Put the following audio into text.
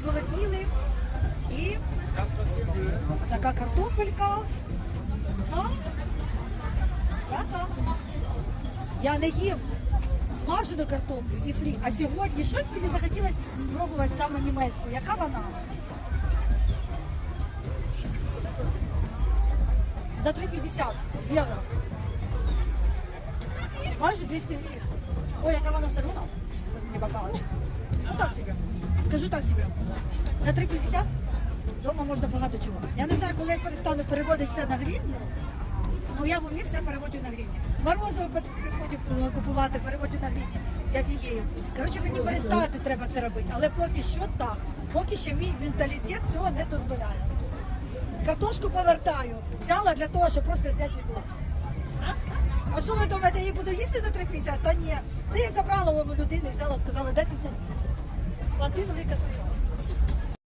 зголодніли. І така картопелька. А? Я не їм смажену картоплю і фрі. А сьогодні щось мені захотілося спробувати саме німецьку. Яка вона? За 3,50 євро. Майже 200 гривень. Ой, яка вона солена. Скажу так себе. За 3,50 вдома можна багато чого. Я не знаю, коли я перестану переводити все на гривню. Ну я в умі все переводжу на гривні. Морозиво приходжу е, купувати, переводжу на гривні. Я фігію. Коротше, мені перестати треба це робити. Але поки що так. Поки що мій менталітет цього не дозволяє. Картошку повертаю. Взяла для того, щоб просто зняти відео. А що ви думаєте, я її буду їсти за 3,50? Та ні. Це я забрала у людини, взяла, сказала, дайте мені. Latino rica assim.